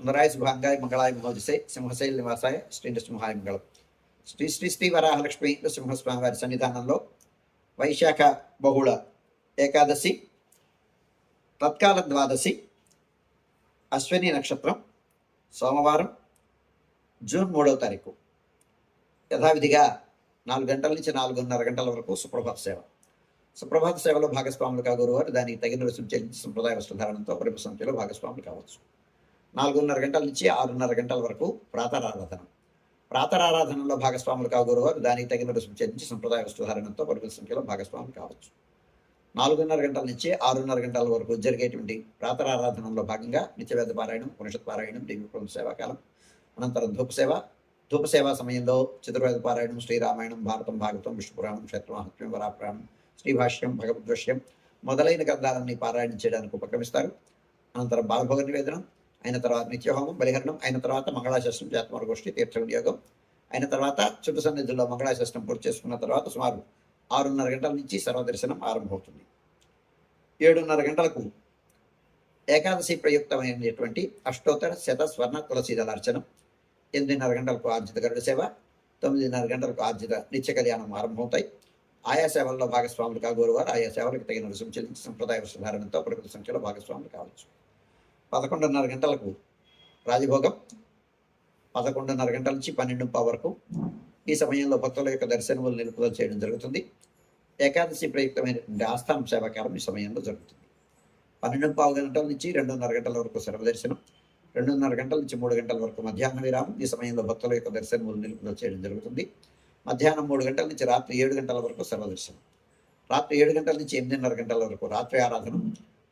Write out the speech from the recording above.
సుందరాయ శుభాంగాయ మంగళాయ మనోజసే సింహశైల నివాసాయ శ్రీ నృసింహాయ మంగళం శ్రీ శ్రీ శ్రీ వరాహలక్ష్మి నృసింహస్వామి వారి సన్నిధానంలో వైశాఖ బహుళ ఏకాదశి తత్కాల ద్వాదశి అశ్విని నక్షత్రం సోమవారం జూన్ మూడవ తారీఖు. యథావిధిగా నాలుగు గంటల నుంచి నాలుగున్నర గంటల వరకు సుప్రభాత సేవ. సుప్రభాత సేవలో భాగస్వాములు కాగోరువారు దానికి తగిన రుసుము చెల్లించి సంప్రదాయ వస్త్రధారణతో పరిమ సంఖ్యలో భాగస్వాములు కావచ్చు. నాలుగున్నర గంటల నుంచి ఆరున్నర గంటల వరకు ప్రాతరారాధన. ప్రాతరారాధనలో భాగస్వాములు కాగోరువారు దానికి తగిన రుసుము చెల్లించి సంప్రదాయ వస్తుధారణతో పరిమిత సంఖ్యలో భాగస్వాములు కావచ్చు. నాలుగున్నర గంటల నుంచి ఆరున్నర గంటల వరకు జరిగేటువంటి ప్రాతరారాధనలో భాగంగా నిత్యవేద పారాయణం పునిషత్ పారాయణం దివ్యప్రభు సేవాకాలం అనంతరం ధూపసేవ సేవ. సమయంలో చతుర్వేద పారాయణం శ్రీరామాయణం భారతం భాగవతం విష్ణుపురాణం క్షేత్రమహత్యం వరాపురాణం శ్రీభాష్యం భగవద్వశ్యం మొదలైన గ్రంథాలన్నీ పారాయణ చేయడానికి ఉపక్రమిస్తారు. అనంతరం బాలభోగ నివేదనం అయిన తర్వాత నిత్యహోమం బలిహరణం అయిన తర్వాత మంగళాశాస్త్రం జాతమర గోష్ఠి తీర్థ వినియోగం అయిన తర్వాత చుట్టు సన్నిధిలో మంగళాశాస్త్రం పూర్తి చేసుకున్న తర్వాత సుమారు ఆరున్నర గంటల నుంచి సర్వదర్శనం ఆరంభమవుతుంది. ఏడున్నర గంటలకు ఏకాదశి ప్రయుక్తమైనటువంటి అష్టోత్తర శత స్వర్ణ తులసి దళార్చనం ఎనిమిదిన్నర గంటలకు ఆర్జిత గరుడ సేవ తొమ్మిదిన్నర గంటలకు ఆర్జిత నిత్య కళ్యాణం ఆరంభమవుతాయి. ఆయా సేవల్లో భాగస్వాములు కాగోరువారు. ఆయా సేవలకు తగిన రుసుము చెల్లించి సంప్రదాయ వస్త్రధారణతో ప్రకృతి సంఖ్యలో భాగస్వాములు కావచ్చు. పదకొండున్నర గంటలకు రాజభోగం. పదకొండున్నర గంటల నుంచి పన్నెండు వరకు ఈ సమయంలో భక్తుల యొక్క దర్శనములు నిలుపుదల చేయడం జరుగుతుంది. ఏకాదశి ప్రయుక్తమైనటువంటి ఆస్థానం సేవాకాలం ఈ సమయంలో జరుగుతుంది. పన్నెండు పావు గంటల నుంచి రెండున్నర గంటల వరకు సర్వదర్శనం రెండున్నర గంటల నుంచి మూడు గంటల వరకు మధ్యాహ్న విరామం ఈ సమయంలో భక్తుల యొక్క దర్శనములు నిలుపుదల చేయడం జరుగుతుంది. మధ్యాహ్నం మూడు గంటల నుంచి రాత్రి ఏడు గంటల వరకు సర్వదర్శనం రాత్రి ఏడు గంటల నుంచి ఎనిమిదిన్నర గంటల వరకు రాత్రి ఆరాధన